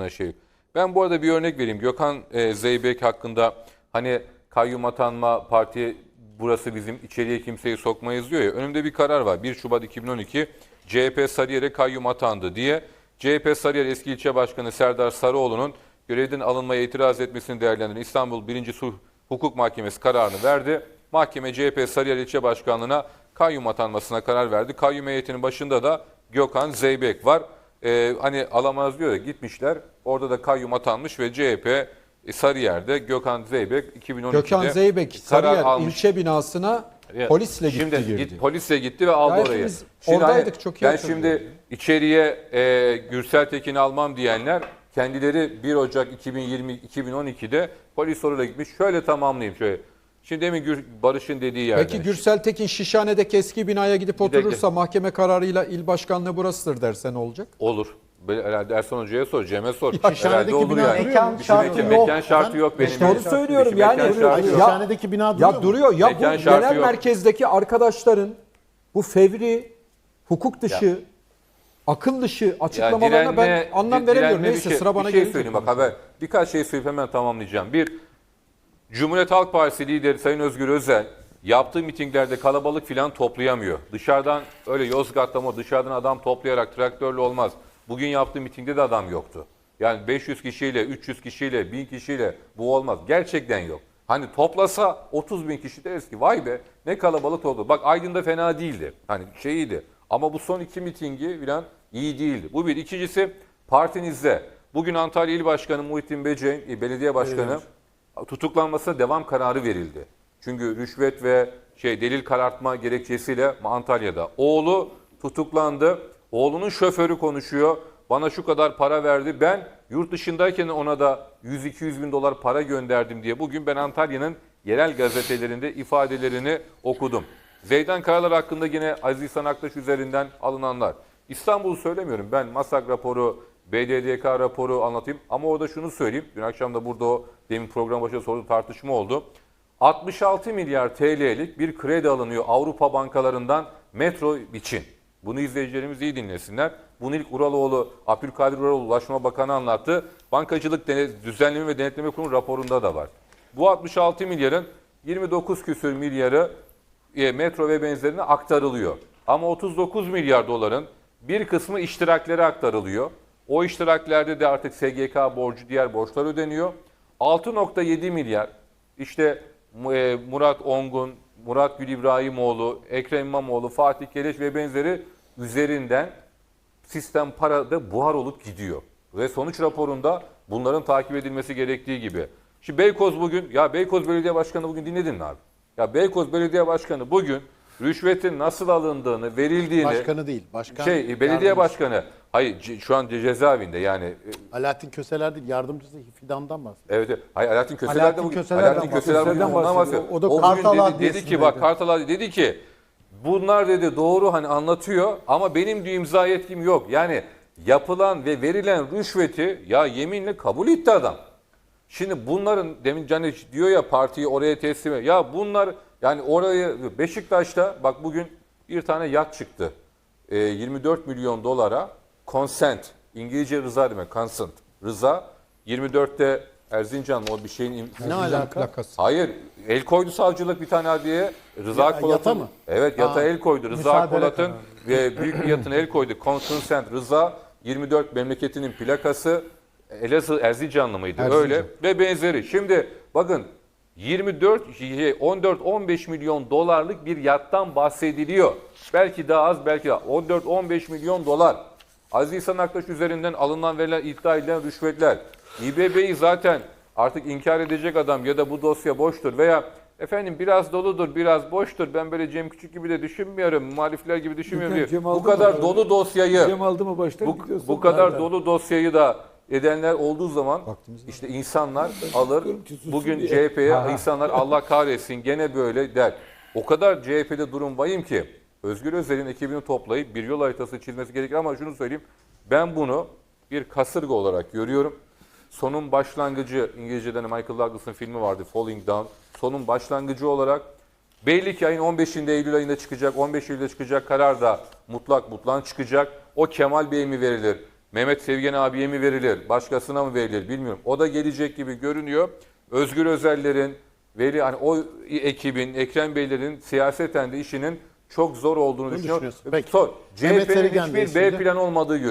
yapılan şey. Ben bu arada bir örnek vereyim. Gökhan e, Zeybek hakkında hani kayyum atanma parti burası bizim içeriye kimseyi sokmayız diyor ya. Önümde bir karar var. 1 Şubat 2012 CHP Sarıyer'e kayyum atandı diye. CHP Sarıyer eski ilçe başkanı Serdar Sarıoğlu'nun görevden alınmaya itiraz etmesini değerlendiren İstanbul 1. Sulh Hukuk Mahkemesi kararını verdi. Mahkeme CHP Sarıyer ilçe başkanlığına kayyum atanmasına karar verdi. Kayyum heyetinin başında da Gökhan Zeybek var. Ee, hani alamaz diyor ya gitmişler. Orada da kayyum atanmış ve CHP e, Sarıyer'de Gökhan Zeybek 2012'de Gökhan Zeybek karar Sarıyer almış. ilçe binasına Evet. polisle gitti şimdi girdi. Git, polisle gitti ve aldı Ya orayı. hepimiz Şimdi oradaydık, hani çok iyi Ben hatırlıyorum. şimdi içeriye e, Gürsel Tekin'i almam diyenler kendileri 1 Ocak 2020 2012'de polis oraya gitmiş. Şöyle tamamlayayım şöyle. Şimdi demin Gür- Barış'ın dediği yerde. Peki Gürsel Tekin Şişhane'deki eski binaya gidip dakika. oturursa mahkeme kararıyla il başkanlığı burasıdır derse ne olacak? Olur. Böyle Herhalde Ersan Hoca'ya sor, Cem'e sor. Şişhane'deki Herhalde olur bina yani. mekan şartı yok. mekan şartı yok benim. İşte onu söylüyorum yani. Ya- Şişhane'deki bina duruyor Ya duruyor ya Mekan bu genel yok. merkezdeki arkadaşların bu fevri, hukuk dışı, akıl dışı Ya açıklamalarına ben direnme- anlam di- veremiyorum. Neyse şey- sıra bana bir şey söyleyeyim bak haber. Birkaç şey söyleyip hemen tamamlayacağım. Bir, Cumhuriyet Halk Partisi lideri Sayın Özgür Özel yaptığı mitinglerde kalabalık filan toplayamıyor. Dışarıdan öyle Yozgat'ta mı dışarıdan adam toplayarak traktörle olmaz. Bugün yaptığı mitingde de adam yoktu. Yani 500 kişiyle, 300 kişiyle, 1000 kişiyle bu olmaz. Gerçekten yok. Hani toplasa 30 bin kişi deriz ki vay be ne kalabalık oldu. Bak Aydın'da fena değildi. Hani şeyiydi. Ama bu son iki mitingi filan iyi değildi. Bu bir. İkincisi partinizde. Bugün Antalya İl Başkanı Muhittin Beceğin, e, belediye başkanı tutuklanmasına devam kararı verildi. Çünkü rüşvet ve şey delil karartma gerekçesiyle Antalya'da. Oğlu tutuklandı. Oğlunun şoförü konuşuyor. Bana şu kadar para verdi. Ben yurt dışındayken ona da 100-200 bin dolar para gönderdim diye. Bugün ben Antalya'nın yerel gazetelerinde ifadelerini okudum. Zeydan Karalar hakkında yine Aziz İhsan Aktaş üzerinden alınanlar. İstanbul'u söylemiyorum. Ben MASAK raporu, BDDK raporu anlatayım. Ama orada şunu söyleyeyim. Dün akşam da burada o demin program başında sorduğu tartışma oldu. 66 milyar TL'lik bir kredi alınıyor Avrupa bankalarından metro için. Bunu izleyicilerimiz iyi dinlesinler. Bunu ilk Uraloğlu, Abdülkadir Uraloğlu Ulaşma Bakanı anlattı. Bankacılık Düzenleme ve Denetleme Kurulu raporunda da var. Bu 66 milyarın 29 küsür milyarı e, metro ve benzerine aktarılıyor. Ama 39 milyar doların bir kısmı iştiraklere aktarılıyor. O iştiraklerde de artık SGK borcu, diğer borçlar ödeniyor. 6.7 milyar işte e, Murat Ongun, Murat Gül İbrahimoğlu, Ekrem İmamoğlu, Fatih Keleş ve benzeri üzerinden sistem parada buhar olup gidiyor. Ve sonuç raporunda bunların takip edilmesi gerektiği gibi. Şimdi Beykoz bugün, ya Beykoz Belediye Başkanı bugün dinledin mi abi? Ya Beykoz Belediye Başkanı bugün rüşvetin nasıl alındığını, verildiğini... Başkanı değil. Başkan Şey, belediye yardımcısı. başkanı, hayır şu an ce- cezaevinde yani. e, Alaaddin Köseler değil. Yardımcısı Fidan'dan bahsediyor. Evet, evet. Hayır Alaaddin Köseler de Alaaddin bugün, Köseler'den Alaaddin Köseler bugün bahsediyor. ondan bahsediyor. O da Kartal dedi, dedi ki bak Kartal dedi ki bunlar dedi doğru hani anlatıyor ama benim diyor imza yetkim yok. Yani yapılan ve verilen rüşveti ya yeminle kabul etti adam. Şimdi bunların demin Caner diyor ya partiyi oraya teslim et. Ya bunlar yani orayı Beşiktaş'ta bak bugün bir tane yat çıktı. Ee, 24 milyon dolara consent. İngilizce rıza demek consent. Rıza 24'te Erzincan o bir şeyin Ne alaka? Plakası. Hayır, el koydu savcılık bir tane adliyeye. Rıza Ya- Kolat'ın. yata mı? Evet, yata Ha, el koydu. Rıza müsaade Kolat'ın ve büyük bir yatın el koydu. Consent Rıza 24 memleketinin plakası Elazığ Erzincanlı mıydı? Erzincan. Öyle ve benzeri. Şimdi bakın 24 14-15 milyon dolarlık bir yattan bahsediliyor. Belki daha az, belki daha 14-15 milyon dolar. Aziz İhsan Aktaş üzerinden alınan verilen iddia edilen rüşvetler. İBB'yi zaten artık inkar edecek adam ya da bu dosya boştur veya efendim biraz doludur, biraz boştur. Ben böyle Cem Küçük gibi de düşünmüyorum, muhalifler gibi düşünmüyorum. Lütfen diyor. Bu kadar mı? dolu dosyayı Cem aldı mı baştan bu, bu kadar Nereden? dolu dosyayı da edenler olduğu zaman var. işte insanlar alır bugün. CHP'ye insanlar Allah kahretsin gene böyle der. O kadar CHP'de durum vahim ki Özgür Özel'in ekibini toplayıp bir yol haritası çizmesi gerekir ama şunu söyleyeyim ben bunu bir kasırga olarak görüyorum. Sonun başlangıcı İngilizce'den Michael Douglas'ın filmi vardı Falling Down. Sonun başlangıcı olarak belli ki ayın 15'inde Eylül ayında çıkacak, 15 Eylül'de çıkacak karar da mutlak mutlak çıkacak. O Kemal Bey'e mi verilir? Mehmet Sevgen abiye mi verilir, başkasına mı verilir bilmiyorum. O da gelecek gibi görünüyor. Özgür Özeller'in, Veli hani o ekibin, Ekrem Beylerin siyaseten de işinin çok zor olduğunu Bunu düşünüyorum. düşünüyorsun. Peki. Sor. Mehmet CHP'nin hiçbir B şimdi- plan olmadığı görülüyor.